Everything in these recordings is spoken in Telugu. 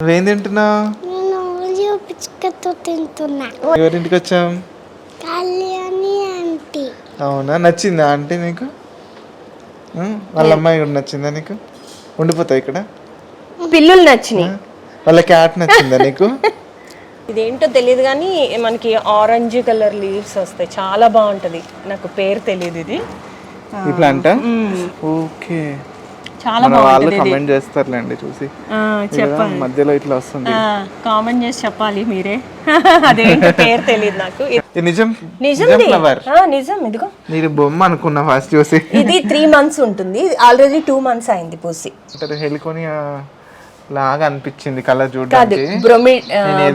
నువ్వేం తింటున్నావు నేను ఓలియో పిచ్చుకతో తింటున్నా. ఎవరింటికి వచ్చాం? కళ్యాణి ఆంటీ. అవునా? నచ్చిందా అంటే నీకు? వాళ్ళ అమ్మాయి కూడా నచ్చిందా నీకు? ఉండిపోతావు ఇక్కడ? పిల్లులు నచ్చినాయి. వాళ్ళ క్యాట్ నచ్చిందా నీకు? ఇదేంటో తెలియదు కానీ మనకి ఆరెంజ్ కలర్ లీవ్స్ వస్తాయి. చాలా బాగుంటది. నాకు పేరు తెలియదు ఇది. ఈ ప్లాంట్ ఓకే. చాలా వాళ్ళు కమెంట్ చేస్తారులేండి చూసి. ఇలా మధ్యలో ఇట్లా వస్తుంది. కామెంట్ చేసి చెప్పాలి మీరే. అదేంటో పేరు తెలియదు నాకు. నిజం? నిజం నిజం ఇదిగో. నేను బొమ్మ అనుకున్నా ఫస్ట్ చూసి. ఇది త్రీ మంత్స్ ఉంటుంది. ఆల్రెడీ టూ మంత్స్ అయింది పూసి. హెలికోనియా లాగా అనిపించింది కలర్ చూడడానికి. బ్రొమి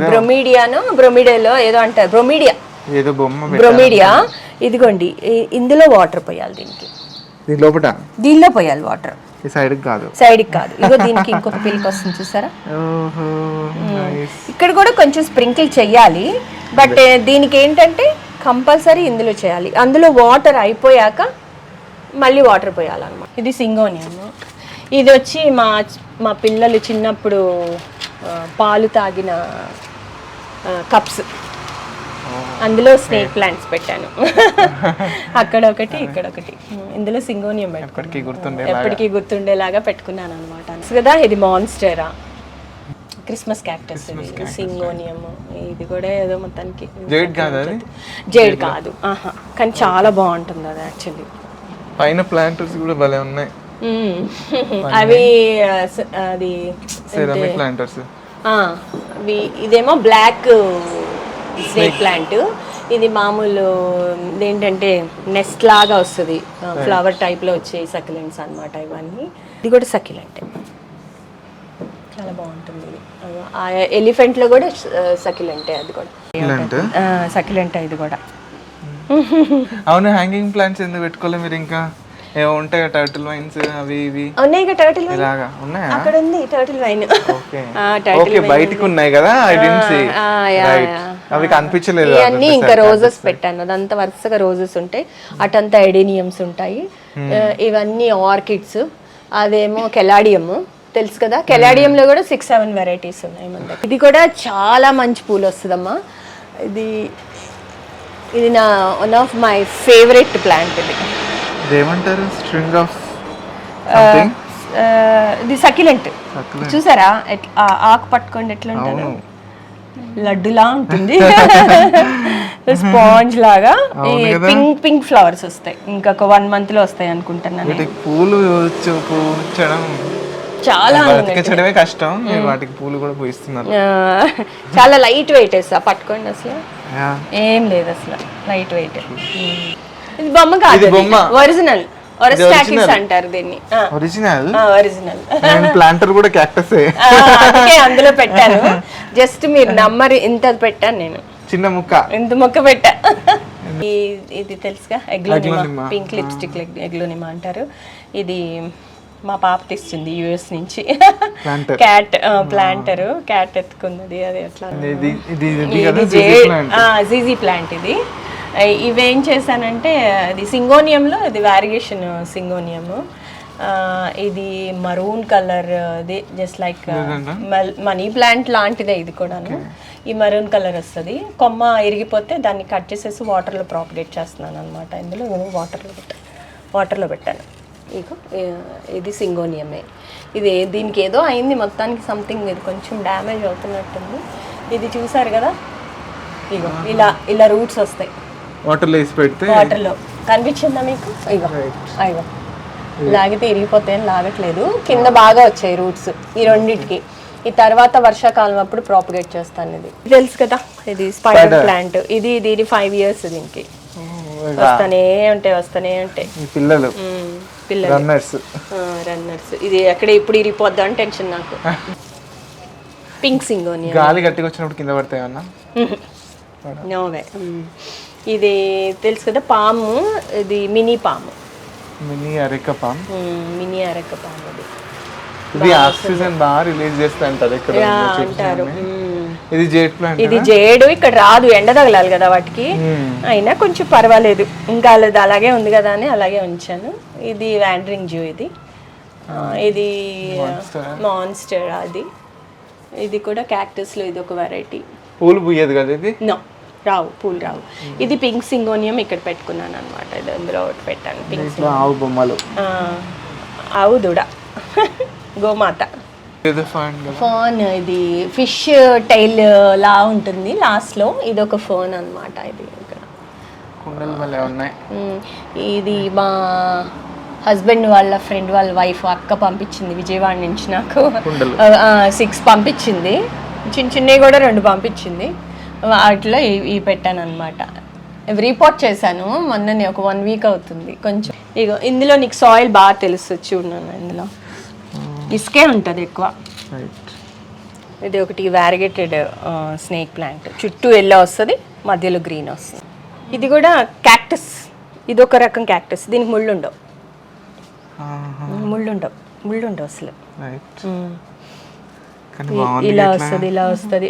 బ్రొమీడియాను బ్రొమిడియాలో ఏదో అంటారు. బ్రొమిడియా. ఏదో బొమ్మ. బ్రొమిడియా. ఇదిగోండి ఇందులో వాటర్ పోయాలి దీనికి. దీని లోపల దీనిలో పోయాలి వాటర్ ఈ సైడ్ కాదు. సైడ్కి కాదు. ఇగో దీనికి ఇంకొక పిల్కి వస్తుంది చూసారా. ఇక్కడ కూడా కొంచెం స్ప్రింకిల్ చెయ్యాలి. బట్ దీనికి ఏంటంటే కంపల్సరీ ఇందులో చేయాలి. అందులో వాటర్ అయిపోయాక మళ్ళీ వాటర్ పోయాలన్నమాట. ఇది సింగోనియం ఇది వచ్చి మా మా పిల్లలు చిన్నప్పుడు పాలు తాగిన కప్స్. అందులో స్నేక్ ప్లాంట్స్ పెట్టాను. అక్కడ ఒకటి ఇక్కడ ఒకటి. ఇందులో సింగోనియం ఎప్పటికీ గుర్తుండే ఎప్పటికీ గుర్తుండేలాగా పెట్టుకున్నాను అనమాట కదా ఇది మాన్స్టరా క్రిస్మస్ క్యాక్టస్ సింగోనియం. ఇది కూడా ఏదో మొత్తానికి జైడ్ కాదు జైడ్ కాదు. ఆహా. కానీ చాలా బాగుంటుంది అది యాక్చువల్లీ పైన ప్లాంటర్స్ కూడా భలే ఉన్నాయి. అవి అది సెరామిక్ ప్లాంటర్స్ ఇదేమో బ్లాక్ స్నేక్ ప్లాంట్ ఇది మామూలు ఏంటంటే నెస్ట్ లాగా వస్తుంది. ఫ్లవర్ టైప్లో వచ్చే సకిలెంట్స్ అన్నమాట ఇవన్నీ. ఇది కూడా సకిలెంట్ చాలా బాగుంటుంది ఇది. ఆ ఎలిఫెంట్లో కూడా సకిలెంటే అది కూడా. సకిలెంట్ ఇది కూడా. అవును హ్యాంగింగ్ ప్లాంట్స్ ఎందుకు పెట్టుకోలే మీరు ఇంకా? ఉంటాయి టర్టిల్ వైన్స్ అవి ఇవి. ఉన్నాయి టర్టిల్ వైన్ ఇలాగా ఉన్నాయా? అక్కడ ఉంది టర్టిల్ వైన్ ఓకే బయటికి ఉన్నాయి కదా ఐ సీ రైట్. అవి కనిపించలేదు ఇవన్నీ ఇంకా రోజెస్ పెట్టాను. అదంతా వరుసగా రోజెస్ ఉంటాయి. అటంతా ఎడేనియమ్స్ ఉంటాయి. ఆ, ఇవన్నీ ఆర్కిడ్స్ అదేమో కెలాడియం. తెలుసు కదా? కెలాడియం లో కూడా సిక్స్ సెవెన్ వెరైటీస్ ఉన్నాయి మన దగ్గర. ఇది కూడా చాలా మంచి పూలు వస్తుందమ్మా. ఇది ఇది నా one of my favourite plant ఇది. ఏమంటారు స్ట్రింగ్ ఆఫ్ ఇది సకిలెంట్ చూసారా? ఆకు పట్టుకోండి ఎట్లా ఉంటారు లడ్డులా ఉంటుంది. స్పాంజ్ లాగా. పింక్ పింక్ ఫ్లవర్స్ వస్తాయి. ఇంకొక వన్ మంత్లో వస్తాయి అనుకుంటున్నాను పూలు చాలా బతికించడమే కష్టం. వాటికి పూలు కూడా పూయిస్తున్నారు. చాలా లైట్ వెయిట్ వేస్తా పట్టుకోండి అసలు. ఏం లేదు అసలు. Light weight. ఇది బొమ్మ కాదు. ఒరిజినల్ ఒరస్టాకిస్ అంటారు దీన్ని. ఒరిజినల్ ఒరిజినల్ నేను ప్లాంటర్ కూడా క్యాక్టస్ అందుకే అందులో పెట్టాను. జస్ట్ మీరు నమ్మరు ఇంత పెట్టాను నేను. చిన్న ముక్క. ఎంత మొక్క పెట్టా. ఈ- ఇది తెలుసుగా? ఎగ్లోనిమా. పింక్ లిప్స్టిక్ ఎగ్లోనిమా అంటారు. ఇది మా పాప తెచ్చింది యుఎస్ నుంచి. క్యాట్ ప్లాంటర్ క్యాట్ ఎత్తుకున్నది అది ఇది ఇది ఇది ఇది జీజీ ప్లాంట్ ఇది. ఇవేం చేశానంటే అది సింగోనియంలో ఇది వారిగేషన్ సింగోనియం. ఇది మరూన్ కలర్ ఇది జస్ట్ లైక్ మనీ ప్లాంట్ లాంటిదే ఇది కూడాను. ఈ మరూన్ కలర్ వస్తుంది. కొమ్మ ఇరిగిపోతే దాన్ని కట్ చేసేసి వాటర్లో ప్రాపగేట్ చేస్తున్నాను అనమాట ఇందులో వాటర్లో పెట్టాను వాటర్లో పెట్టాను. ఇగో ఇది సింగోనియమే. ఇది దీనికి ఏదో అయింది మొత్తానికి సంథింగ్ ఇది కొంచెం డ్యామేజ్ అవుతున్నట్టుంది. ఇది చూసారు కదా? ఇగో ఇలా ఇలా రూట్స్ వస్తాయి. వాటర్లో వేసి పెడితే వాటర్లో. కనిపించిందా మీకు? ఇగో అయ్యో. లాగితే ఇరిగిపోతాయి అని లాగట్లేదు. కింద బాగా వచ్చాయి రూట్స్ ఈ రెండింటికి. ఈ తర్వాత వర్షాకాలం అప్పుడు ప్రాపగేట్ చేస్తాను ఇది. తెలుసు కదా? ఇది స్పైడర్ ప్లాంట్ ఇది దీని ఫైవ్ ఇయర్స్ దీనికి. వస్తానే ఉంటాయి వస్తానే ఉంటాయి. పిల్లలు. పిల్లలు. రన్నర్స్ రన్నర్స్ ఇది ఎక్కడ ఇప్పుడు ఇరిగిపోద్దా అని టెన్షన్ నాకు. Pink syngonia. గాలి గట్టిగా వచ్చినప్పుడు కింద పడతాయి అన్న నోవే ఇది తెలుసు కదా పాము. ఇది mini palm. Mini అరెక్క palm. Mini అరక పాము ఇది ఆక్సిజన్ బాగా రిలీజ్ చేస్తా అంటారు. ఇక్కడ అంటారు. ఇది జేట్ ప్లాంట్ ఇది జేడు ఇక్కడ రాదు ఎండ తగలాలి కదా వాటికి. అయినా కొంచెం పర్వాలేదు. ఇంకా అది అలాగే ఉంది కదా అని అలాగే ఉంచాను. ఇది వ్యాండరింగ్ జూ ఇది. ఇది మాన్స్టర్ అది. ఇది కూడా క్యాక్టస్లో ఇది ఒక వెరైటీ పూలు పూయదు కదా ఇది? నో రావు పూలు రావు. ఇది పింక్ సింగోనియం ఇక్కడ పెట్టుకున్నాను అనమాట ఇది అందులో ఒకటి పెట్టాను పింక్ ఆవు బొమ్మలు. ఆవు దూడ. గోమాత. ఫైన్ ఇది ఫిష్ టైల్ లా ఉంటుంది లాస్ట్లో. ఇది ఒక ఫోన్ అన్నమాట ఇది ఇక్కడ. ఇది మా హస్బెండ్ వాళ్ళ ఫ్రెండ్ వాళ్ళ వైఫ్ అక్క పంపించింది విజయవాడ నుంచి నాకు. సిక్స్ పంపించింది. చిన్న చిన్నవి కూడా రెండు పంపించింది. వాటిలో ఇవి ఇవి పెట్టాను అనమాట రీపోర్ట్ చేశాను. మొన్ననే ఒక వన్ వీక్ అవుతుంది. కొంచెం ఇగో ఇందులో నీకు సాయిల్ బాగా తెలుసు చూడను ఇందులో. ఇసుకే ఉంటుంది ఎక్కువ. రైట్ ఇది ఒకటి వ్యారిగేటెడ్ స్నేక్ ప్లాంట్ చుట్టూ ఎల్లో వస్తుంది మధ్యలో గ్రీన్ వస్తుంది. ఇది కూడా క్యాక్టస్ ఇది ఒక రకం క్యాక్టస్ దీనికి ముళ్ళు ఉండవు ముళ్ళు ఉండవు ముళ్ళు ఉండవు అసలు. రైట్ మ్మ్. కానీ ఇ- బాగుంది ఇలా. వస్తుంది ఇలా వస్తుంది.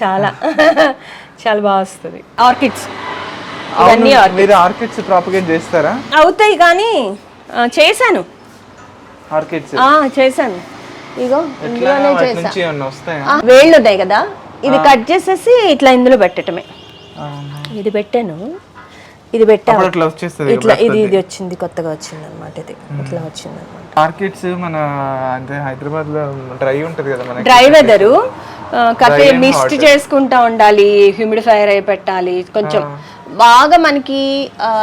చాలా. చాలా బాగా వస్తుంది. ఆర్కిడ్స్ ఆర్కిడ్స్ ప్రాపగేట్ చేస్తారా? అవుతాయి కానీ చేశాను. చేశాను. ఇగో ఇందులోనే వాటి చేశా. నుంచి ఏమన్నా వస్తాయా? ఆ, వేళ్ళు ఉన్నాయి కదా ఇది కట్ చేసేసి ఇట్లా ఇందులో పెట్టటమే. అవునా. ఇది పెట్టాను. ఇది పెట్టాను ఇట్లా ఇది ఇది వచ్చింది కొత్తగా వచ్చింది అనమాట ఇది ఇట్లా వచ్చింది అనమాట ఆర్కిడ్స్ మన అంటే హైదరాబాద్లో డ్రై ఉంటది కదా మనకి. Dry weather. కాకపోతే మిస్ట్. చేసుకుంటా ఉండాలి హ్యూమిడిఫైర్ అయి పెట్టాలి కొంచెం బాగా మనకి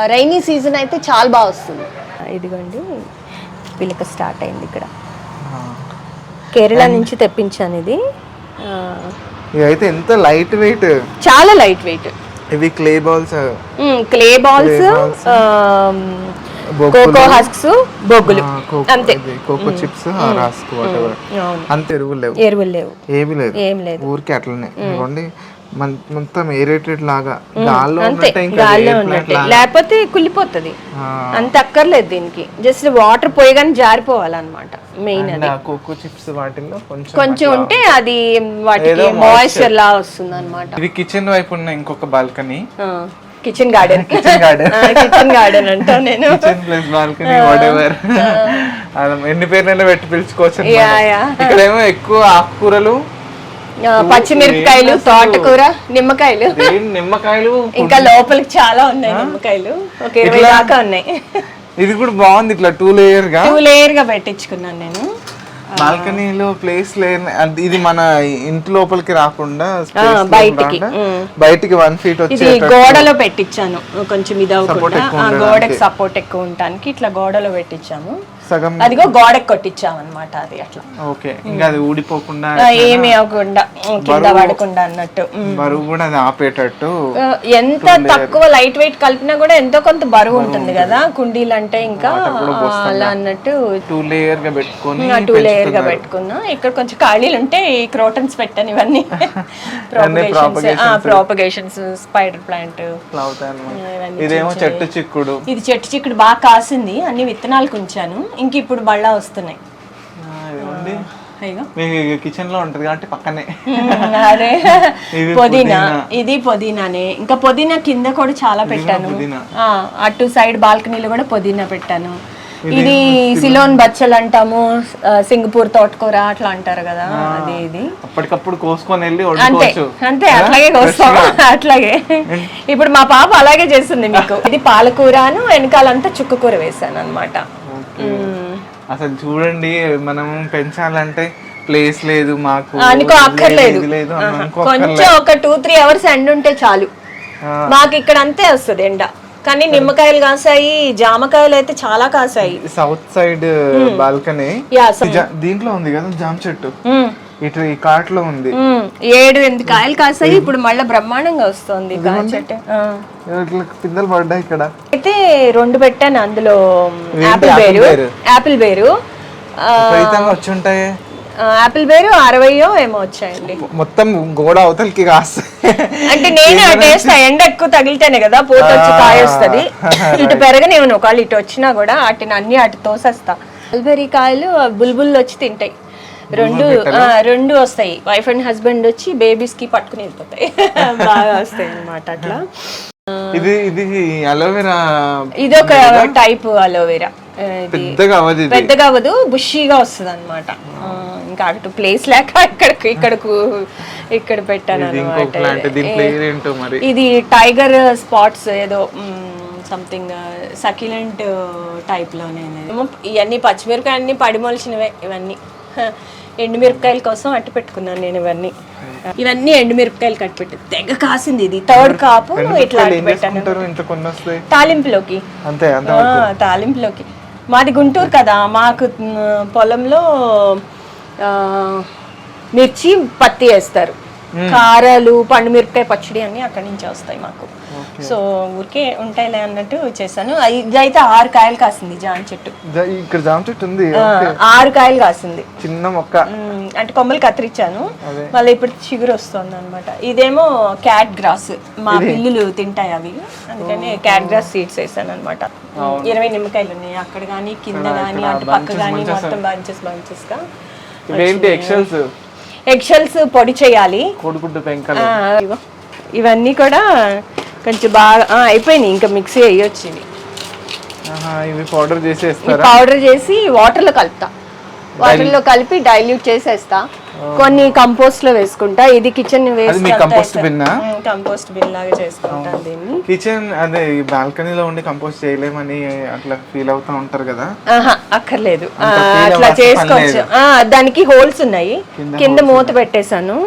రైనీ సీజన్ అయితే చాలా బాగా వస్తుంది. ఇదిగోండి. పిలక స్టార్ట్ అయింది ఇక్కడ. కేరళ నుంచి తెప్పించాను ఇది. అయితే ఎంత లైట్ వెయిట్ చాలా లైట్ వెయిట్ ఇవి clay balls clay balls coco husks బొగ్గులు. అంతే. కోకో చిప్స్ రాస్క్ వాట్ ఎవర్ అంత ఎరువులు లేవు. ఎరువులు లేవు. ఏమీ లేదు. ఏం లేదు. ఊరికే అట్లనే. మన్- మొత్తం ఏరేటెడ్ లాగా. గాల్లో అంతే ఉన్నట్టే గాల్లో. లేకపోతే కుళ్ళిపోతుంది. అంత అక్కర్లేదు దీనికి. జస్ట్ వాటర్ పోయగానే జారిపోవాలన్నమాట. మెయిన్ అది. కోకో చిప్స్ వాటిల్లో కొంచెం కొంచెం ఉంటే అది వాటికి మాయిశ్చర్ లా వస్తుంది అనమాట ఇది కిచెన్ వైపు ఉన్న ఇంకొక balcony. Kitchen garden kitchen garden kitchen garden అంటా నేను. Kitchen plus balcony whatever ఎన్ని పేర్లైనా పెట్టి పిలుచుకోవచ్చు ఇక్కడేమో ఎక్కువ ఆకుకూరలు పచ్చిమిరపకాయలు తోటకూర నిమ్మకాయలు. నిమ్మకాయలు ఇంకా లోపలికి చాలా ఉన్నాయి నిమ్మకాయలు. ఒక ఇరవై? దాకా ఉన్నాయి. ఇది కూడా బాగుంది ఇట్లా టూ లేయర్గా. టూ లేయర్గా పెట్టించుకున్నాను నేను. బాల్కనీలో ప్లేస్ లేని ఇది మన ఇంటి లోపలికి రాకుండా బయటికి. బయటికి వన్ ఫీట్ వచ్చి గోడలో పెట్టించాను. కొంచెం ఇది అవ్వకుండా. గోడకి సపోర్ట్ ఎక్కువ ఉండటానికి ఇట్లా గోడలో పెట్టించాము. సగం అదిగో గోడకి కొట్టించాం అనమాట అది అట్లా. ఓకే ఇంకా అది ఊడిపోకుండా ఏమీ అవ్వకుండా కింద పడకుండా అన్నట్టు. బరువు కూడా అది ఆపేటట్టు ఎంత తక్కువ లైట్ వెయిట్ కలిపినా కూడా ఎంతో కొంత బరువు ఉంటుంది కదా కుండీలు అంటే ఇంకా అలా అన్నట్టు టూ లేయర్గా పెట్టుకొని టూ లేయర్గా పెట్టుకున్నా. ఇక్కడ కొంచెం ఖాళీలు ఉంటే ఈ క్రోటన్స్ పెట్టాను ఇవన్నీ ప్రాపగేషన్స్ స్పైడర్ ప్లాంట్ ఇదేమో చెట్టు చిక్కుడు. ఇది చెట్టు చిక్కుడు బాగా కాసింది. అన్ని విత్తనాలకు ఉంచాను ఇంక ఇప్పుడు బళ్ళా వస్తున్నాయి. కిచెన్లో ఉంటది కాబట్టి పక్కనే. అదే ఇది పుదీనా. ఇది పుదీనానే. ఇంకా పుదీనా కింద కూడా చాలా పెట్టాను. అటు సైడ్ బాల్కనీలో కూడా పుదీనా పెట్టాను. ఇది సిలోన్. బచ్చలు అంటాము సింగపూర్ తోటకూర అట్లా అంటారు కదా. అది ఇది. అప్పటికప్పుడు కోసుకొని వెళ్ళి అంతే అంతే అట్లాగే కోస్తాం. అట్లాగే. ఇప్పుడు మా పాప అలాగే చేస్తుంది మీకు. ఇది పాలకూరను వెనకాలంతా చుక్కకూర వేసాను అనమాట అసలు చూడండి మనం పెంచాలంటే ప్లేస్ లేదు మాకు అక్కర్లేదు. కొంచెం ఒక టూ త్రీ అవర్స్ ఎండ ఉంటే చాలు. మాకు ఇక్కడ అంతే వస్తుంది ఎండ. కానీ నిమ్మకాయలు కాసాయి జామకాయలు అయితే చాలా కాసాయి. సౌత్ సైడ్ బాల్కనీ దీంట్లో ఉంది కదా జామ చెట్టు. ఇటు ఈ కాట్లో ఉంది ఏడు ఎనిమిది కాయలు కాసాయి. ఇప్పుడు మళ్ళీ బ్రహ్మాండంగా వస్తుంది చెట్టు. ఇట్లా పిందెలు పడ్డాయి ఇక్కడ. అయితే రెండు పెట్టాను అందులో యాపిల్ బేరు? యాపిల్ బేరు. ఆ, విపరీతంగా వచ్చి ఉంటాయి. ఆ, యాపిల్ బేరు అరవయో ఏమో వచ్చాయండి. మొత్తం గోడ అవతలకి కాస్తాయి. అంటే నేను ఆ టేస్ట్ ఎండ ఎక్కువ తగిలితేనే కదా పూత వచ్చి కాయ వస్తుంది. ఇటు పెరగనివ్వను ఒకవేళ ఇటు వచ్చినా కూడా వాటిని అన్ని అటు తోసేస్తా. మల్బెరీ కాయలు బుల్బుల్ వచ్చి తింటాయి. రెండు ఆ, రెండు వస్తాయి. వైఫ్ అండ్ హస్బెండ్ వచ్చి బేబీస్కి పట్టుకుని వెళ్ళిపోతాయి. బాగా వస్తాయి అన్నమాట అట్లా. ఇది ఇది అలోవెరా ఇది ఒక టైప్ అలోవెరా ఇది పెద్దగా అవ్వదు పెద్దగా అవ్వదు బుషీగా వస్తుంది అనమాట ఇంకా అటు ప్లేస్ లేక ఇక్కడికి ఇక్కడకు ఇక్కడ పెట్టాను అనమాట ప్లాంట్ దీని పేరు ఏంటో మరి? ఇది టైగర్ స్పాట్స్ ఏదో సంథింగ్ సక్యులెంట్ టైప్లోనే ఇవన్నీ పచ్చిమిరపకాయ అన్ని పడిమొలిచినవే ఇవన్నీ. ఎండుమిరపకాయల కోసం అట్టు పెట్టుకున్నాను నేను ఇవన్నీ. ఇవన్నీ ఎండుమిరపకాయలు కట్టి పెట్టి తెగ కాసింది ఇది. థర్డ్ కాపు ఇట్లా పెట్టాను తాలింపులోకి. తాలింపులోకి. మాది గుంటూరు కదా మాకు పొలంలో మిర్చి పత్తి వేస్తారు. కారాలు పండు మిరపకాయ పచ్చడి అన్ని అక్కడి నుంచి వస్తాయి మాకు. సో ఊరికే ఉంటాయిలే అన్నట్టు చేశాను. అయి- ఇది అయితే ఆరు కాయలు కాసింది జామ చెట్టు. ఇక్కడ జామ చెట్టు ఉంది? ఆరు కాయలు కాసింది. చిన్న మొక్క. మ్, అంటే కొమ్మలు కత్తిరించాను. మళ్ళీ ఇప్పుడు చిగురు వస్తుంది అనమాట ఇదేమో క్యాట్ గ్రాస్. మా పిల్లులు తింటాయి అవి. అందుకని క్యాట్ గ్రాస్ సీడ్స్ వేసాను అనమాట ఇరవై నిమ్మకాయలు ఉన్నాయి. అక్కడ కానీ కింద కానీ అటు పక్క కానీ మొత్తం బంచెస్ బంచెస్గా ఎగ్షెల్స్ పొడి చేయాలి. కోడిగుడ్డు పెంకలు. ఆ, ఇగో. ఇవన్నీ కూడా కొంచెం బాగా ఆ, అయిపోయినాయి ఇంకా మిక్సీ వేయొచ్చు ఇవి ఆహా, ఇవి పౌడర్ చేసేస్తారా? పౌడర్ చేసి వాటర్లో కలుపుతా. వాటర్లో కలిపి డైల్యూట్ చేసేస్తా. కొన్ని కంపోస్ట్లో వేసుకుంటా. ఇది కిచెన్ అది మీ కంపోస్ట్ బిన్నా కంపోస్ట్ బిన్ లాగా చేసుకుంటాను దీన్ని. కిచెన్ అదే బాల్కనీలో ఉండి కంపోస్ట్ చేయలేమని అట్లా ఫీల్ అవుతా ఉంటారు కదా? ఆహా అక్కర్లేదు. అట్లా చేసుకోవచ్చు. ఆ, దానికి హోల్స్ ఉన్నాయి. కింద మూత పెట్టేశాను.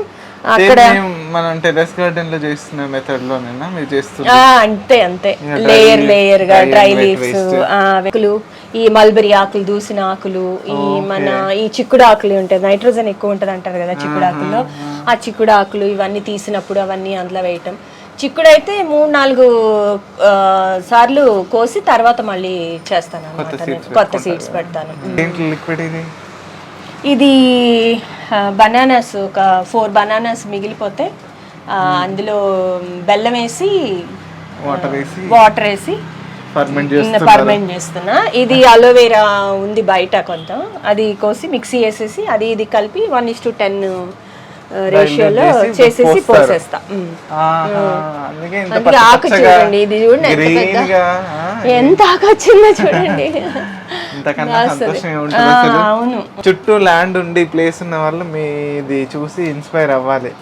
అక్కడ మనం టెరెస్ గార్డెన్లో చేస్తున్న మెథడ్ లోనేనా? మీరు చేస్తున్నారు ఆ, అంతే అంతే. లేయర్ లేయర్గా డ్రై లీవ్స్. ఆకులు ఈ మల్బరీ ఆకులు దూసిన ఆకులు ఈ మన ఈ చిక్కుడు ఆకులు ఉంటాయి నైట్రోజన్ ఎక్కువ ఉంటది అంటారు కదా చిక్కుడు ఆకుల్లో. ఆ చిక్కుడు ఆకులు ఇవన్నీ తీసినప్పుడు అవన్నీ అందులో వేయటం. చిక్కుడు అయితే మూడు నాలుగు సార్లు కోసి తర్వాత మళ్ళీ చేస్తాను కొత్త సీడ్స్ పెడతాను. ఏంటి లిక్విడ్ ఇది? ఇది బనానాస్ ఒక ఫోర్ బనానాస్ మిగిలిపోతే అందులో బెల్లం వేసి వాటర్ వేసి వాటర్ వేసి పర్మెంట్ చేస్తున్నా. ఇది అలోవేరా ఉంది బయట కొంత. అది కోసి మిక్సీ వేసేసి అది ఇది కలిపి వన్ ఇస్ టు టెన్ రేషియోలో చేసి చేసేసి. పోసేస్తా. అందుకే ఆకు చూడండి ఇది చూడండి ఎంత green పెద్ద. గా ఆ, ఎంత ఆకు వచ్చిందో చూడండి. ఇంతకన్నా సంతోషం ఆ, ఏముంటుంది అసలు? అవును. చుట్టూ ల్యాండ్ ఉండి ప్లేస్ ఉన్న వాళ్ళు మీది చూసి ఇన్స్పైర్ అవ్వాలి.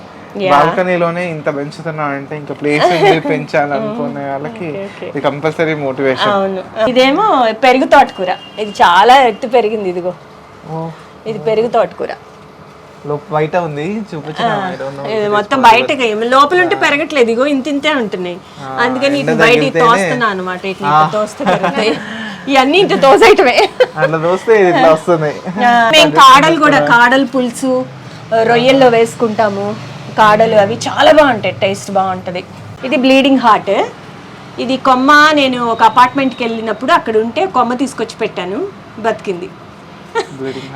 బాల్కనీలోనే ఇంత పెంచుతున్నా అంటే ఇంకా ప్లేస్ పెంచాలనుకునే వాళ్ళకి ఇది కంపల్సరీ మోటివేషన్ ఇదేమో పెరుగు తోటకూర. ఇది చాలా ఎత్తు పెరిగింది ఇదిగో. ఇది పెరుగు తోటకూర. బయట ఉంది? చూపించిన? మొత్తం బయటకి. లోపల ఉంటే పెరగట్లేదు. ఇగో ఇంత ఇంతే ఉంటున్నాయి అందుకని బయట తోస్తున్నా అనమాట ఇట్లా ఇట్లా తోస్తే పెరుగుతాయి. ఇవన్నీ ఇంత తోసేయటమే అట్లా ఇది ఇట్లా వస్తుంది. మేము కాడలు కూడా కాడలు పులుసు రొయ్యల్లో వేసుకుంటాము. కాడలు అవి చాలా బాగుంటాయి టేస్ట్ బాగుంటది. ఇది బ్లీడింగ్ హార్ట్. ఇది కొమ్మ నేను ఒక అపార్ట్మెంట్కి వెళ్ళినప్పుడు అక్కడ ఉంటే కొమ్మ తీసుకొచ్చి పెట్టాను బతికింది.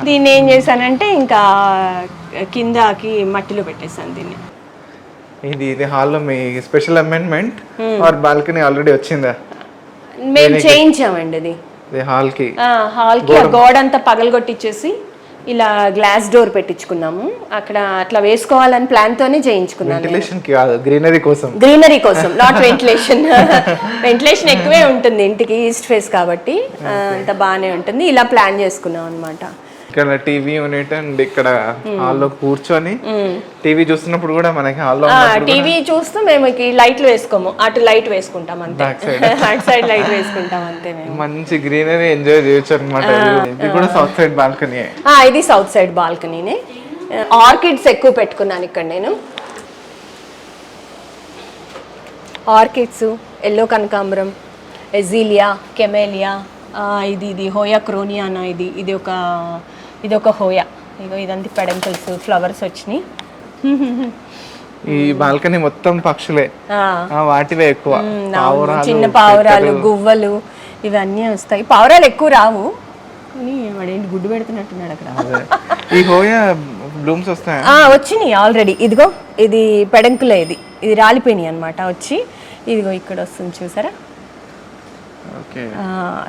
దీన్ని ఏం చేశానంటే ఇంకా కిందకి మట్టిలో పెట్టేశాను దీన్ని. ఇది ఇది హాల్లో మీ special amendment? Or balcony already వచ్చిందా? మేము చేయించామండి అది. హాల్కి ఆ, హాల్కి ఆ గోడ అంతా పగలగొట్టించేసి ఇలా గ్లాస్ డోర్ పెట్టించుకున్నాము. అక్కడ అట్లా వేసుకోవాలని ప్లాన్ తోనే చేయించుకున్నాను వెంటిలేషన్కి కాదు గ్రీనరీ కోసం. గ్రీనరీ కోసం నాట్ వెంటిలేషన్ వెంటిలేషన్ ఎక్కువే ఉంటుంది ఇంటికి ఈస్ట్ ఫేస్ కాబట్టి. అంత బాగానే ఉంటుంది. ఇలా ప్లాన్ చేసుకున్నాం అనమాట ఇక్కడ టీవీ యూనిట్ అండ్ ఇక్కడ హాల్లో కూర్చొని టీవీ చూస్తున్నప్పుడు కూడా మనకి హాల్లో టీవీ చూస్తూ మేము లైట్లు వేసుకోము. అటు లైట్ వేసుకుంటాం అంతే. అటు సైడ్ లైట్ వేసుకుంటాం అంతే మంచి గ్రీనరీ ఎంజాయ్ చేయొచ్చు అనమాట ఇది కూడా సౌత్ సైడ్ బాల్కనీ ఇది సౌత్ సైడ్ బాల్కనీనే ఆర్కిడ్స్ ఎక్కువ పెట్టుకున్నాను ఇక్కడ నేను. ఆర్కిడ్స్ ఎల్లో కనకాంబరం ఎజీలియా కెమేలియా ఇది ఇది హోయా క్రోనియానా ఇది. ఇది ఒక ఇది ఒక హోయా. ఇగో ఇదంతా పెడంకల్స్ ఫ్లవర్స్ వచ్చినాయి. ఈ బాల్కనీ మొత్తం పక్షులే. వాటివే ఎక్కువ. చిన్న పావురాలు గువ్వలు ఇవన్నీ వస్తాయి. పావురాలు ఎక్కువ రావు. కానీ వాడేంటి గుడ్డు పెడుతున్నట్టున్నాడు అక్కడ. ఈ హోయా బ్లూమ్స్ వస్తాయా? వచ్చినాయి ఆల్రెడీ. ఇదిగో ఇది పెడంకులే ఇది. ఇది రాలిపోయినాయి అనమాట వచ్చి ఇదిగో ఇక్కడ వస్తుంది చూసారా?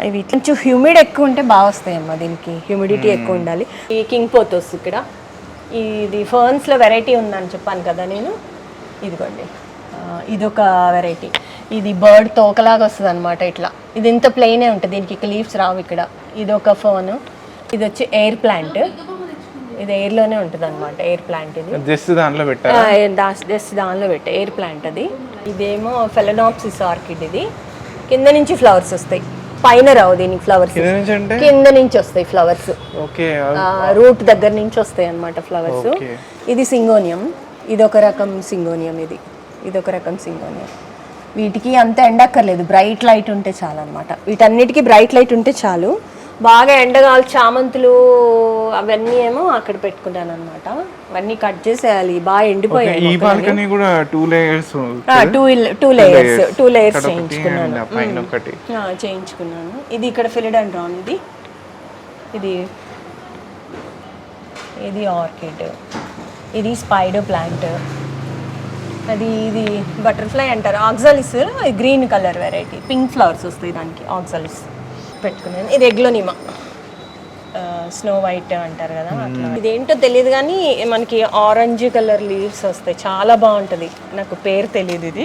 ఇవి కొంచెం హ్యూమిడ్ ఎక్కువ ఉంటే బాగా వస్తాయమ్మా దీనికి. హ్యూమిడిటీ ఎక్కువ ఉండాలి. ఈ కింగ్ పోతోస్ ఇక్కడ. ఇది ఫర్న్స్లో వెరైటీ ఉందని చెప్పాను కదా నేను. ఇదిగోండి. ఆ, ఇదొక వెరైటీ. ఇది బర్డ్ తోకలాగా వస్తుంది అనమాట ఇట్లా. ఇది ఇంత ప్లెయినే ఉంటుంది. దీనికి ఇక లీవ్స్ రావు ఇక్కడ. ఇది ఒక ఫోన్ ఇది వచ్చి ఎయిర్ ప్లాంట్. ఇది ఎయిర్లోనే ఉంటుంది అనమాట ఎయిర్ ప్లాంట్ ఇది. జస్ట్ దాంట్లో పెట్టారు? జస్ట్ దానిలో పెట్టే. ఎయిర్ ప్లాంట్ అది. ఇదేమో ఫెలనాప్సిస్ ఆర్కిడ్ ఇది. కింద నుంచి ఫ్లవర్స్ వస్తాయి. పైన రావు దీనికి ఫ్లవర్స్. కింద నుంచి వస్తాయి ఫ్లవర్స్. ఓకే రూట్ దగ్గర నుంచి వస్తాయి అన్నమాట ఫ్లవర్స్. ఇది సింగోనియం. ఇది ఒక రకం సింగోనియం ఇది. ఇది ఒక రకం సింగోనియం. వీటికి అంత ఎండక్కర్లేదు. బ్రైట్ లైట్ ఉంటే చాలు అనమాట వీటన్నిటికీ బ్రైట్ లైట్ ఉంటే చాలు. బాగా ఎండగాలు చామంతులు అవన్నీ ఏమో అక్కడ పెట్టుకుంటాను అనమాట అవన్నీ కట్ చేసేయాలి బాగా ఎండిపోయాయి ఈ బాల్కనీ కూడా two layers two two layers two layers చేయించుకున్నాను. చేయించుకున్నాను. ఇది ఇక్కడ ఫిలిడండ్రాన్ ఇది? ఇది ఇది ఆర్కిడ్. ఇది స్పైడర్ ప్లాంట్ అది ఇది బటర్ఫ్లై అంటారు. Oxalis green colour variety pink flowers వస్తాయి దానికి ఆక్సాలిస్ పెట్టుకున్నాను. ఇది ఎగ్లోనిమా స్నో వైట్ అంటారు కదా అట్లా. ఇదేంటో తెలియదు కానీ మనకి ఆరెంజ్ కలర్ లీవ్స్ వస్తాయి. చాలా బాగుంటుంది. నాకు పేరు తెలియదు ఇది.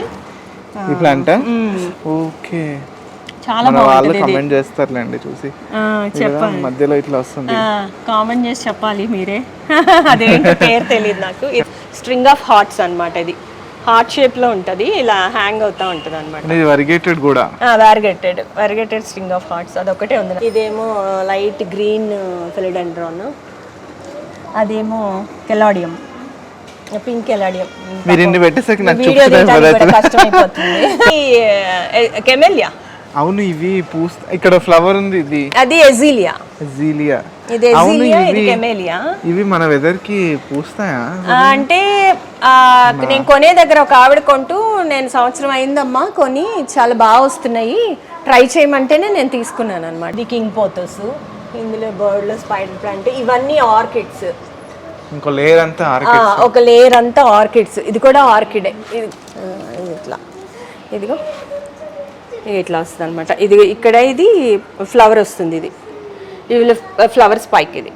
ఈ ప్లాంట్ మ్మ్. ఓకే. చాలా వాళ్ళు కమెంట్ చేస్తారులేండి చూసి. ఆ, చెప్పండి. మధ్యలో ఇట్లా వస్తుంది. కామెంట్ చేసి చెప్పాలి మీరే. అదేంటో పేరు తెలియదు నాకు. స్ట్రింగ్ ఆఫ్ హార్ట్స్ అన్నమాట ఇది. హార్ట్ షేప్లో ఉంటది ఇలా హ్యాంగ్ అవుతా ఉంటది అనమాట ఇది వరిగేటెడ్ కూడా? Variegated variegated string of hearts అదొకటే ఉంది. ఇదేమో లైట్ గ్రీన్ ఫిలిడెండ్రాన్ అదేమో కెలాడియం పింక్ కెలాడియం మీరు ఇన్ని పెట్టేసరికి నాకు. కష్టమైపోతుంది. కెమెలియా అవును ఇవి పూస్త ఇక్కడ ఫ్లవర్ ఉంది ఇది. అది ఎజిలియా జీలియా ఇది ఎజిలియా ఇది కెమెలియా ఇవి మన వెదర్కి పూస్తాయా? అంటే నేను కొనే దగ్గర ఒక ఆవిడ కొంటూ నేను సంవత్సరం అయిందమ్మా కొని చాలా బాగా వస్తున్నాయి. ట్రై చేయమంటేనే నేను తీసుకున్నాను అనమాట ఇది కింగ్ పోతోస్ ఇందులో బర్డ్లో స్పైడర్ ప్లాంట్ ఇవన్నీ ఆర్కిడ్స్ ఇంకో లేయర్ అంతా ఒక లేయర్ అంతా ఆర్కిడ్స్ ఇది కూడా ఆర్కిడే ఇది ఇట్లా. ఇదిగో. ఇది ఇట్లా వస్తుంది అనమాట ఇది ఇక్కడ ఇది ఫ్లవర్ వస్తుంది ఇది. ఇవి ఫ్లవర్ స్పైక్ ఇది.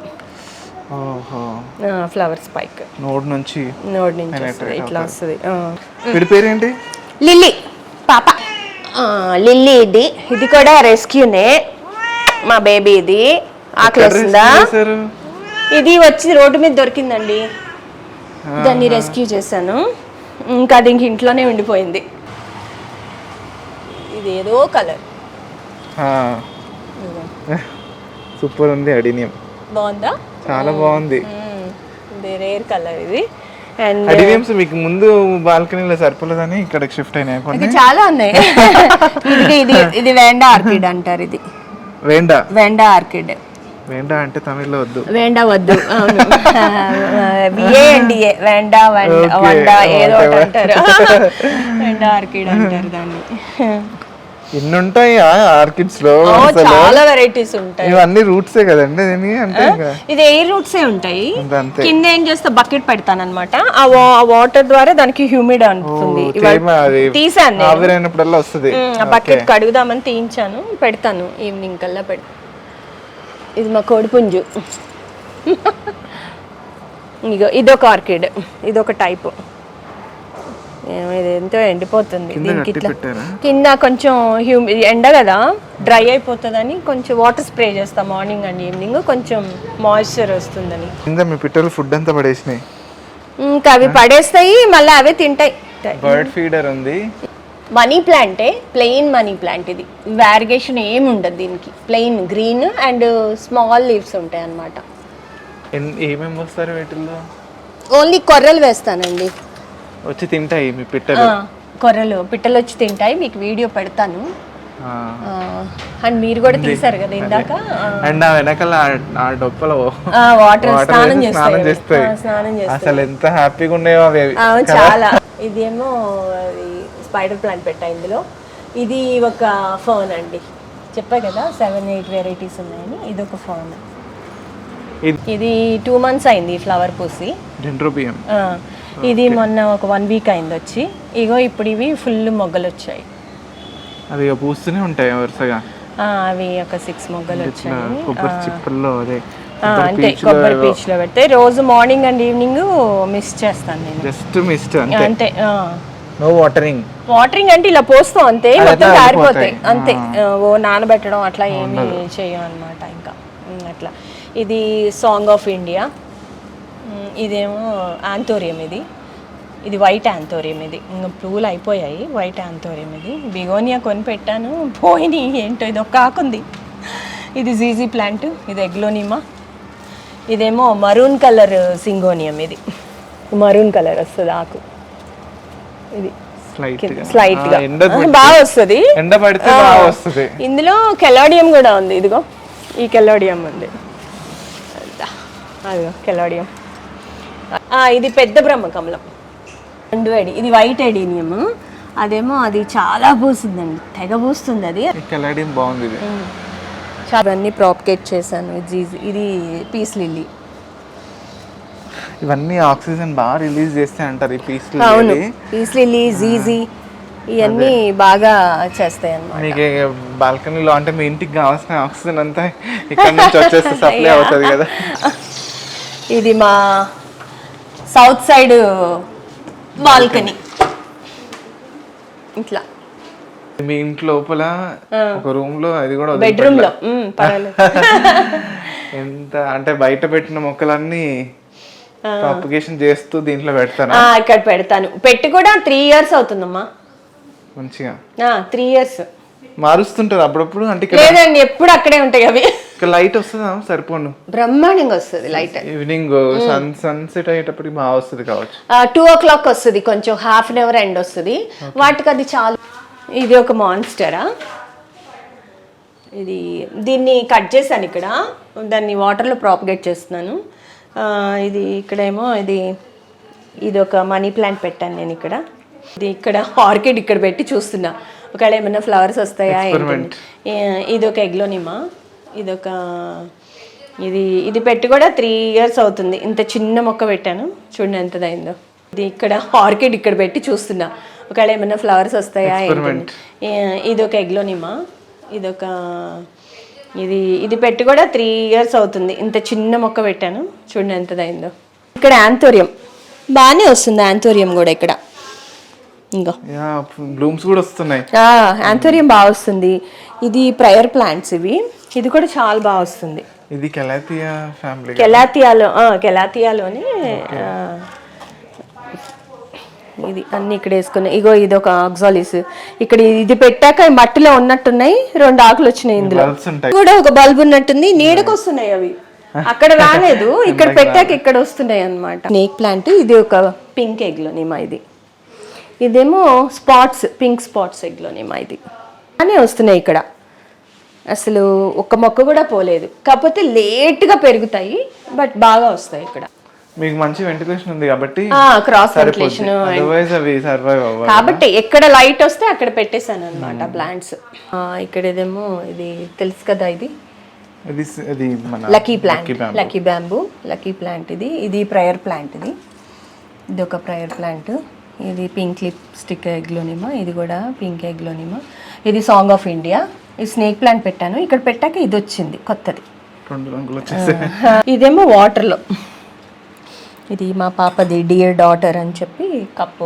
Flower spike. నోడ్ నుంచి నోడ్ నుంచి వస్తుంది ఇట్లా వస్తుంది. ఆ. వీడి పేరేంటి? లిల్లీ పాప. ఆ, లిల్లీ ఇది. ఇది కూడా రెస్క్యూనే. మా బేబీ ఇది. ఆకలి వస్తుందా ఇది వచ్చి రోడ్డు మీద దొరికిందండి. దాన్ని రెస్క్యూ చేశాను. ఇంకా అది ఇంక ఇంట్లోనే ఉండిపోయింది. ఇది ఏదో కలర్. సూపర్ ఉంది అడినియం. బాగుందా? చాలా బాగుంది. ఇది రేర్ కలర్ ఇది. అండ్ మీకు ముందు బాల్కనీలో సరిపోలేదని ఇక్కడికి షిఫ్ట్ అయినాయి కొన్ని. చాలా ఉన్నాయి. ఇది ఇది ఇది వేండా ఆర్కిడ్ అంటారు ఇది. వేండా? వేండా ఆర్కిడ్. వేండా అంటే తమిళ్ళో వద్దు. వేండా వద్దు. బిఏ అండ్ వేండా వండ ఏదో. అంటారు. వేండా ఆర్కిడ్ అంటారు దాన్ని. ఎన్ని ఉంటాయి ఆర్కిడ్స్లో చాలా వెరైటీస్ ఉంటాయి. ఇవన్నీ రూట్సే కదండి అంటే ఇది ఎయిర్ రూట్సే ఉంటాయి? కింద ఏం చేస్తే? బకెట్ పెడతాను అనమాట ఆ వాటర్ ద్వారా దానికి హ్యూమిడ్ అది తీసాను ఆవిరైనప్పుడల్లా వస్తుంది. బకెట్ కడుగుదామని తీయించాను. పెడతాను. ఈవినింగ్ కల్లా పెడ ఇది మా కోడిపుంజు ఇగో ఇదొక ఆర్కిడ్ ఇదొక టైప్ ఇది ఎంతో ఎండిపోతుంది. కింద దీనికి ఇట్లా కింద కొంచెం హ్యూమి ఎండ కదా డ్రై అయిపోతుందని కొంచెం వాటర్ స్ప్రే చేస్తాం మార్నింగ్ అండ్ ఈవినింగ్ కొంచెం మాయిశ్చర్ వస్తుందని. కింద మీ పిట్టలు ఫుడ్ అంతా పడేసినాయి. ఇంకా అవి పడేస్తాయి మళ్ళీ అవే తింటాయి. బర్డ్ ఫీడర్ ఉంది. మనీ ప్లాంటే ప్లెయిన్ మనీ ప్లాంట్ ఇది. వ్యారిగేషన్ ఏమి ఉండదు దీనికి. Plain green and small leaves ఉంటాయి అన్నమాట ఏమేమి వస్తారు వీటిల్లో? ఓన్లీ కొర్రలు వేస్తానండి. వచ్చి తింటాయి మీ పిట్టలు. కొర్రలు పిట్టలు వచ్చి తింటాయి మీకు వీడియో పెడతాను. అండ్ మీరు కూడా తీసారు కదా ఇందాక? అండ్ ఆ వెనకాల ఆ- డొప్పలో. వాటర్ స్నానం చేస్తాయి. అసలు ఎంత హ్యాపీగా ఉండేవో అవి చాలా. ఇదేమో స్పైడర్ ప్లాంట్ పెట్టా ఇందులో. ఇది ఒక ఫోన్ అండి. చెప్పా కదా సెవెన్ ఎయిట్ వెరైటీస్ ఉన్నాయని. ఇది ఒక ఫోన్ ఇది టూ మంత్స్ అయింది ఫ్లవర్ పూసి. డెండ్రోబియం ఆ, ఇది మొన్న ఒక వన్ వీక్ అయింది వచ్చి. ఇగో ఇప్పుడు ఇవి ఫుల్ మొగ్గలు వచ్చాయి అవి పూస్తూనే ఉంటాయి వరుసగా? ఆ, అవి ఒక సిక్స్ మొగ్గలు వచ్చాయి. కొబ్బరి చిప్పల్లో అదే ఆ, అంతే కొబ్బరి పీచులో పెడితే రోజు మార్నింగ్ అండ్ ఈవినింగ్ మిస్ చేస్తాను నేను. జస్ట్ మిస్ట్ అంతే. నో వాటరింగ్ వాటరింగ్ అంటే ఇలా పోస్తాం అంతే. మొత్తం కారిపోతాయి. అంతే ఓ నానబెట్టడం అట్లా ఏమీ చేయం అనమాట ఇంకా. అట్లా. ఇది సాంగ్ ఆఫ్ ఇండియా ఇదేమో ఆంతోరియం ఇది. ఇది వైట్ ఆంతోరియం ఇది. ఇంకా పువ్వులు అయిపోయాయి వైట్ ఆంతోరియం ఇది. బిగోనియా కొని పెట్టాను పోయినాయి ఏంటో ఇది ఒక ఆకుంది. ఇది జీజీ ప్లాంట్ ఇది ఎగ్లోనిమా. ఇదేమో మరూన్ కలర్ సింగోనియం ఇది. మరూన్ కలర్ వస్తుంది ఆకు. ఇది. స్లైట్గా. బాగా వస్తుంది. ఎండ పడితే బాగా వస్తుంది. ఇందులో కెలాడియం కూడా ఉంది. ఇదిగో ఈ కెలాడియం ఉంది. అదా, అదిగో కెలాడియం. ఇది పెద్ద బ్రహ్మకమలం. రెండు ఎడి ఇది వైట్ ఎడీనియం అదేమో అది చాలా పూస్తుందండి. తెగ పూస్తుంది అది. బాగుంది అన్ని ప్రాపికేట్ చేశాను. ఇది ఇది పీస్ లిల్లీ ఇవన్నీ ఆక్సిజన్ బాగా రిలీజ్ చేస్తే అంటారు ఈ పీస్ అవును. పీస్ లిల్లీ జీజీ ఇవన్నీ బాగా చేస్తాయి అన్నమాట. మీకు బాల్కనీలో అంటే మీ ఇంటికి కావాల్సిన ఆక్సిజన్ అంతా ఇక్కడ నుంచి వచ్చేస్తే సప్లై అవుతుంది కదా. ఇది మా సౌత్ సైడ్ బాల్కనీ. ఇట్లా. మీ ఇంటి లోపల ఒక రూమ్లో అది కూడా బెడ్రూమ్లో ఎంత అంటే బయట పెట్టిన మొక్కలన్నీ ప్రాపగేషన్ చేస్తూ దీంట్లో పెడతాను ఇక్కడ పెడతాను. పెట్టి కూడా త్రీ ఇయర్స్ అవుతుందమ్మా. మంచిగా. త్రీ ఇయర్స్ మారుస్తుంటారు అప్పుడప్పుడు? అంటే లేదండి ఎప్పుడు అక్కడే ఉంటాయి అవి. లైట్ వస్తుందా? సరిపోను. బ్రహ్మాండంగా వస్తుంది లైట్ ఈవినింగ్ సన్ సన్సెట్ అయ్యేటప్పటికి బాగా వస్తుంది కావచ్చు. టూ ఓ క్లాక్ వస్తుంది కొంచెం హాఫ్ అన్ అవర్ ఎండ్ వస్తుంది. వాటికి అది చాలు. ఇది ఒక మాన్స్టరా ఇది దీన్ని కట్ చేశాను ఇక్కడ. దాన్ని వాటర్లో ప్రాపగేట్ చేస్తున్నాను. ఇది ఇక్కడేమో ఇది ఇది ఒక మనీ ప్లాంట్ పెట్టాను నేను ఇక్కడ. ఇది ఇక్కడ ఆర్కిడ్ ఇక్కడ పెట్టి చూస్తున్నా. ఒకవేళ ఏమైనా ఫ్లవర్స్ వస్తాయా ఇది ఒక ఎగ్లోనిమా? ఇది ఒక ఇది ఇది పెట్టి కూడా త్రీ ఇయర్స్ అవుతుంది. ఇంత చిన్న మొక్క పెట్టాను. చూడండి ఎంతదైందో. ఇది ఇక్కడ ఆర్కిడ్ ఇక్కడ పెట్టి చూస్తున్నా. ఒకవేళ ఏమైనా ఫ్లవర్స్ వస్తాయా ఇది ఒక ఎగ్లోనిమా. ఇది ఒక ఇది ఇది పెట్టి కూడా త్రీ ఇయర్స్ అవుతుంది. ఇంత చిన్న మొక్క పెట్టాను. చూడండి ఎంతదైందో. ఇక్కడ యాంతోరియం బాగానే వస్తుంది యాంతోరియం కూడా ఇక్కడ. ఇంకో. బ్లూమ్స్ కూడా వస్తున్నాయి. యాంథోరియం బాగా వస్తుంది. ఇది ప్రయర్ ప్లాంట్స్ ఇవి. ఇది కూడా చాలా బాగా వస్తుంది. ఇది కెలాతియా ఫ్యామిలీ కెలాతియాలోని ఆ, ఇది అన్ని ఇక్కడ వేసుకున్నాయి. ఇగో ఇది ఒక ఆక్సాలిస్. ఇక్కడ ఇది పెట్టాక మట్టిలో ఉన్నట్టున్నాయి. రెండు ఆకులు వచ్చినాయి ఇందులో. కూడా ఒక బల్బ్ ఉన్నట్టుంది. నీడకు వస్తున్నాయి అవి. అక్కడ రాలేదు. ఇక్కడ పెట్టాక ఇక్కడ వస్తున్నాయి అన్నమాట. Snake plant. ఇది ఒక పింక్ ఎగ్లోనిమా ఇది. ఇదేమో స్పాట్స్ పింక్ స్పాట్స్ ఎగ్లోనిమా ఇది అనే వస్తున్నాయి ఇక్కడ. అసలు ఒక్క మొక్క కూడా పోలేదు. కాకపోతే లేట్గా పెరుగుతాయి బట్ బాగా వస్తాయి ఇక్కడ. మీకు మంచి వెంటిలేషన్ ఉంది కాబట్టి క్రాస్ వెంటిలేషన్ అవి సర్వైవ్ అవ్వాలి కాబట్టి ఎక్కడ లైట్ వస్తే అక్కడ పెట్టేశాను అనమాట ప్లాంట్స్ ఇక్కడ ఇదేమో ఇది తెలుసు కదా ఇది? ఇది lucky plant. Lucky bamboo lucky plant ఇది. ఇది ప్రయర్ ప్లాంట్ ఇది. ఇది ఒక ప్రయర్ ప్లాంట్ ఇది పింక్ లిప్ స్టిక్ ఎగ్లోనిమా ఇది కూడా పింక్ ఎగ్లోనిమా. ఇది సాంగ్ ఆఫ్ ఇండియా. ఈ స్నేక్ ప్లాంట్ పెట్టాను. ఇక్కడ పెట్టాక ఇది వచ్చింది కొత్తది. ఇదేమో వాటర్లో. ఇది మా పాపది డియర్ డాటర్ అని చెప్పి కప్పు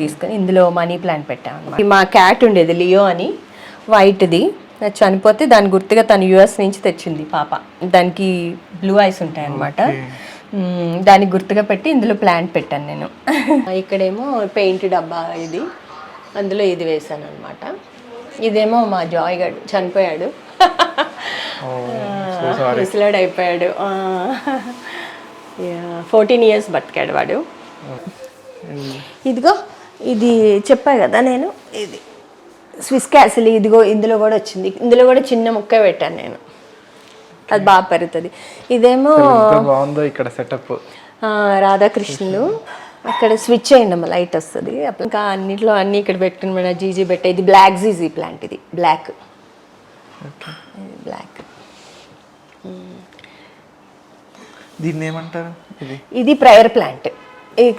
తీసుకొని ఇందులో మనీ ప్లాంట్ పెట్టాను. మా క్యాట్ ఉండేది లియో అని. వైట్ది. చనిపోతే దాని గుర్తుగా తను యుఎస్ నుంచి తెచ్చింది పాప. దానికి బ్లూ ఐస్ ఉంటాయి దానికి గుర్తుగా పెట్టి ఇందులో ప్లాంట్ పెట్టాను నేను. ఇక్కడేమో పెయింట్ డబ్బా ఇది. అందులో ఇది వేసాను అనమాట ఇదేమో మా జాయ్ గడ్ చనిపోయాడు. ముసలాడు అయిపోయాడు. ఫోర్టీన్ ఇయర్స్ బతికాడు వాడు. ఇదిగో ఇది చెప్పా కదా నేను ఇది. స్విస్ క్యాసిల్ ఇదిగో ఇందులో కూడా వచ్చింది. ఇందులో కూడా చిన్న ముక్క పెట్టాను నేను. అది బాగా పెరుగుతుంది. ఇదేమో బాగుందో ఇక్కడ సెటప్ రాధాకృష్ణులు. అక్కడ స్విచ్ అయ్యండి అమ్మ లైట్ వస్తుంది. ఇంకా అన్నిట్లో అన్ని ఇక్కడ పెట్టిన మన జీజీ పెట్టే ఇది బ్లాక్ జీజీ ప్లాంట్ ఇది బ్లాక్ బ్లాక్ దీన్ని ఏమంటారు ఇది? ప్రయర్ ప్లాంట్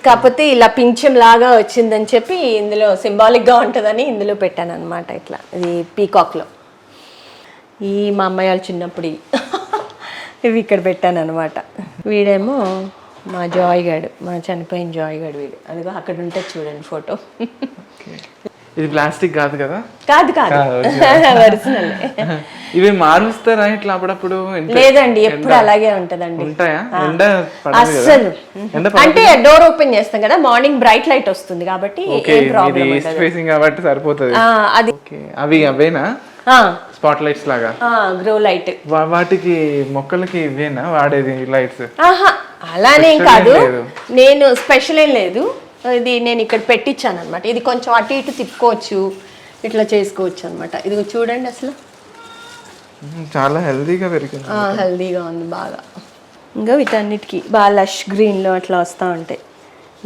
కాకపోతే ఇలా పింఛం లాగా వచ్చిందని చెప్పి ఇందులో సింబాలిక్గా ఉంటుందని ఇందులో పెట్టాను అనమాట ఇట్లా. ఇది పీకాక్లో ఈ మా అమ్మాయి వాళ్ళు చిన్నప్పుడు ఇవి. ఇక్కడ పెట్టాను అనమాట వీడేమో మా జాయ్ గాడు మా చనిపోయిన జాయ్ గాడు వీడు. అదిగో అక్కడ ఉంటే చూడండి ఫోటో. ఇది ప్లాస్టిక్ కాదు కదా? కాదు కాదు. ఒరిజినల్ ఇవి మారుస్తారా ఇట్లా అప్పుడప్పుడు? లేదండి ఎప్పుడు అలాగే ఉంటదండి. ఉంటాయా? ఎండ అస్సలు. అంటే డోర్ ఓపెన్ చేస్తాం కదా మార్నింగ్ బ్రైట్ లైట్ వస్తుంది కాబట్టి ఈస్ట్ ఫేసింగ్ కాబట్టి సరిపోతుంది. అది. అవి అవేనా? స్పాట్ లైట్స్ లాగా? గ్రో లైట్ వాటికి మొక్కలకి ఇవేనా వాడేది లైట్స్ ఆహా అలానేం కాదు. నేను స్పెషల్ ఏం లేదు. ఇది నేను ఇక్కడ పెట్టించాను అనమాట ఇది కొంచెం అటు ఇటు తిప్పుకోవచ్చు ఇట్లా చేసుకోవచ్చు అనమాట ఇది చూడండి అసలు. చాలా హెల్దీగా పెరిగింది హెల్దీగా ఉంది బాగా. ఇంకా వీటన్నిటికీ బాగా లష్ గ్రీన్లో అట్లా వస్తూ ఉంటాయి.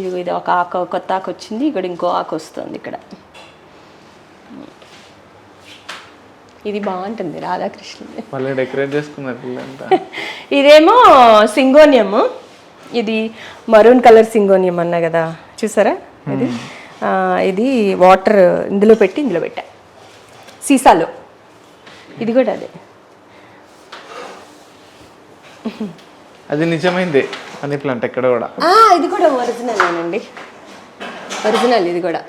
ఇది ఇది ఒక ఆకు కొత్త ఆకు వచ్చింది ఇక్కడ ఇంకో ఆకు వస్తుంది ఇక్కడ. ఇది బాగుంటుంది రాధాకృష్ణుది. మళ్ళీ డెకరేట్ చేసుకున్నారు ఇదేమో సింగోనియము. ఇది మరూన్ కలర్ సింగోనియం అన్నా కదా. చూసారా? ఇది? ఆ, ఇది వాటర్ ఇందులో పెట్టి ఇందులో పెట్టా. సీసాలో. ఇది కూడా అదే. అది నిజమైంది. అని ప్లాంట్ ఎక్కడ కూడా. ఇది కూడా ఒరిజినల్ అండి ఒరిజినల్ ఇది కూడా.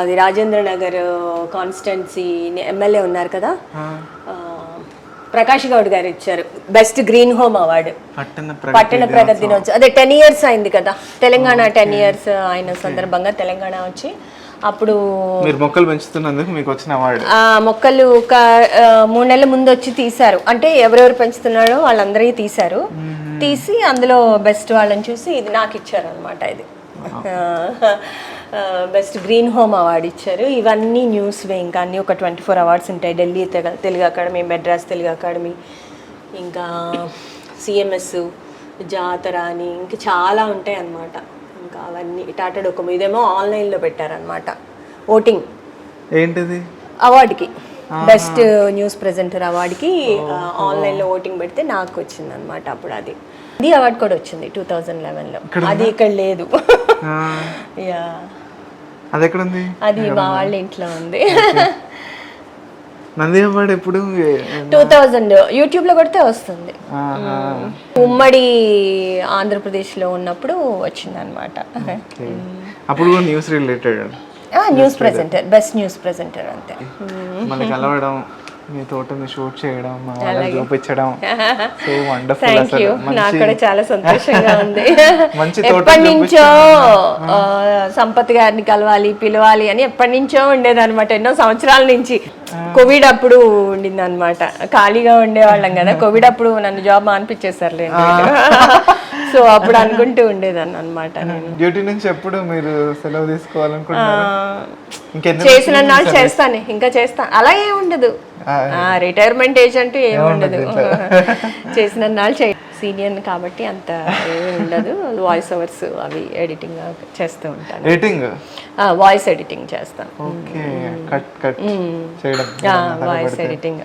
అది రాజేంద్ర నగర్ కాన్స్టెన్సీ ఎమ్మెల్యే ఉన్నారు కదా? ప్రకాష్ గౌడ్ గారు ఇచ్చారు. Best green home award. పట్టణ ప్రగతి దినోత్సవం. అదే టెన్ ఇయర్స్ అయింది కదా. తెలంగాణ టెన్ ఇయర్స్ అయిన సందర్భంగా తెలంగాణ వచ్చి అప్పుడు మీరు మొక్కలు పెంచుతున్నందుకు మీకు వచ్చిన అవార్డు. ఆ మొక్కలు ఒక మూడు నెలల ముందు వచ్చి తీశారు. అంటే ఎవరెవరు పెంచుతున్నారో వాళ్ళందరికీ తీశారు. తీసి అందులో బెస్ట్ వాళ్ళని చూసి ఇది నాకు ఇచ్చారు అనమాట ఇది బెస్ట్ గ్రీన్ హోమ్ అవార్డు ఇచ్చారు. ఇవన్నీ న్యూస్ ఇంకా. అన్నీ ఒక ట్వంటీ ఫోర్ అవార్డ్స్ ఉంటాయి. ఢిల్లీ తెలుగు అకాడమీ మెడ్రాస్ తెలుగు అకాడమీ ఇంకా సిఎంఎస్ జాతర అని ఇంకా చాలా ఉంటాయి అన్నమాట. ఇంకా అవన్నీ. టాటా డొకోమో ఇదేమో ఆన్లైన్లో పెట్టారనమాట ఓటింగ్. ఏంటిది? అవార్డుకి. బెస్ట్ న్యూస్ ప్రెజెంటర్ అవార్డుకి ఆన్లైన్లో ఓటింగ్ పెడితే నాకు వచ్చింది అనమాట అప్పుడు అది. అది అవార్డు కూడా వచ్చింది టూ థౌజండ్ లెవెన్లో అది ఇక్కడ లేదు. యా. అది ఎక్కడ ఉంది అది మా వాళ్ళ ఇంట్లో ఉంది. నంది అవార్డు ఎప్పుడు టూ థౌజండ్. యూట్యూబ్లో కొడితే వస్తుంది. ఉమ్మడి ఆంధ్రప్రదేశ్లో ఉన్నప్పుడు వచ్చింది అనమాట. అప్పుడు news related. News presenter. Best news presenter అంతే. మళ్ళీ కలవడం మీ తోటని షూట్ చేయడం మా వాళ్ళని చూపించడం. సో వండర్ఫుల్ అసలు. నాకు కూడా చాలా సంతోషంగా ఉంది. మంచి ఎప్పటి నుంచో ఆ, సంపత్ గారిని కలవాలి పిలవాలి అని ఎప్పటి నుంచో ఉండేది అనమాట ఎన్నో సంవత్సరాల నుంచి కోవిడ్ అప్పుడు ఉండింది అనమాట ఖాళీగా ఉండేవాళ్ళం కదా కోవిడ్ అప్పుడు నన్ను జాబ్ మానిపించేసారు సో అప్పుడు అనుకుంటూ ఉండేదాన్ని అనమాట నేను. డ్యూటీ నుంచి ఎప్పుడు మీరు సెలవు తీసుకోవాలనుకుంటున్నారు? చేసిన నాళ్ళు చేస్తాను ఇంకా చేస్తాను అలా ఉండదు. రిటైర్మెంట్ ఏజ్ అంటూ ఉండదు. చేసిన నాళ్ళు చే సీనియర్ కాబట్టి అంత ఏమీ ఉండదు. వాయిస్ ఓవర్స్ అవి ఎడిటింగ్ చేస్తూ ఉంటాను. రేటింగ్ వాయిస్ ఎడిటింగ్ చేస్తాను. ఓకే. కట్ కట్ చేయడం. వాయిస్ ఎడిటింగ్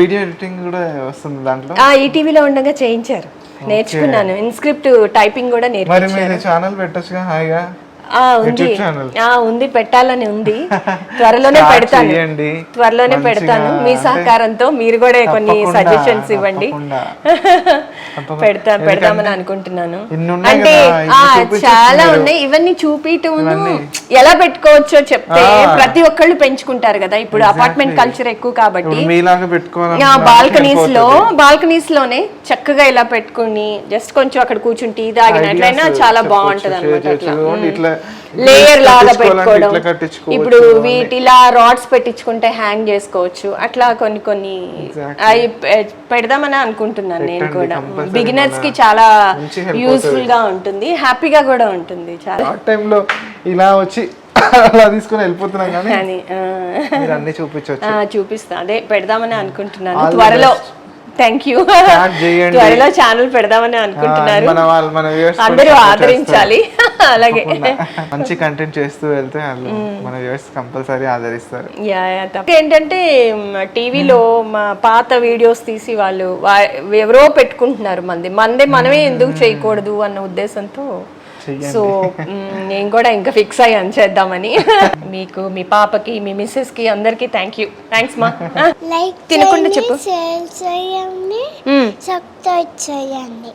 వీడియో ఎడిటింగ్ కూడా వస్తుంది దాంట్లో? ఈ టీవీలో ఉండగా చేయించారు. నేర్చుకున్నాను. ఇన్స్క్రిప్ట్ టైపింగ్ కూడా మరి మీరు ఛానల్ పెట్టొచ్చుగా హాయిగా? ఉంది. ఉంది పెట్టాలని ఉంది. త్వరలోనే పెడతాను. త్వరలోనే పెడతాను. మీ సహకారంతో మీరు కూడా కొన్ని సజెషన్స్ ఇవ్వండి. పెడతా పెడదామని అనుకుంటున్నాను. అంటే చాలా. ఉన్నాయి. ఇవన్నీ చూపించటం ఎలా పెట్టుకోవచ్చో చెప్తే ప్రతి ఒక్కళ్ళు పెంచుకుంటారు కదా. ఇప్పుడు అపార్ట్మెంట్ కల్చర్ ఎక్కువ కాబట్టి. బాల్కనీస్లో బాల్కనీస్లోనే చక్కగా ఇలా పెట్టుకుని జస్ట్ కొంచెం అక్కడ కూర్చుని టీ తాగినట్లయినా చాలా బాగుంటది అనమాట ఇట్లా లేయర్ లాగా పెట్టుకోవడం. ఇప్పుడు వీటిలా రాడ్స్ పెట్టించుకుంటే హ్యాంగ్ చేసుకోవచ్చు. అట్లా కొన్ని కొన్ని అవి పెడదామని అనుకుంటున్నాను నేను కూడా. బిగినర్స్కి చాలా యూస్ఫుల్గా ఉంటుంది. హ్యాపీగా కూడా ఉంటుంది చాలా. టైంలో ఇలా వచ్చి అలా తీసుకొని వెళ్ళిపోతున్నాం కానీ అన్ని చూపించవచ్చు. చూపిస్తా. అదే పెడదామని అనుకుంటున్నాను. త్వరలో థ్యాంక్ యూ. త్వరలో ఛానల్ పెడదామని అనుకుంటున్నారు. మన వాళ్ళు మన కూడా అందరూ ఆదరించాలి. అలాగే. మంచి కంటెంట్ చేస్తూ వెళ్తే వాళ్ళు మన వ్యూవర్స్ కంపల్సరీ ఆదరిస్తారు. యా ఏంటంటే టీవీలో మా పాత వీడియోస్ తీసి వాళ్ళు ఎవరో పెట్టుకుంటున్నారు మంది. మందే మనమే ఎందుకు చేయకూడదు అన్న ఉద్దేశంతో. సో నేను కూడా ఇంకా ఫిక్స్ అయ్యాను చేద్దామని. మీకు మీ పాపకి మీ మిస్సెస్కి అందరికి థ్యాంక్ యూ థ్యాంక్స్ మా. లైక్ తినకుండా చెప్పు. సబ్స్క్రైబ్ చేయండి.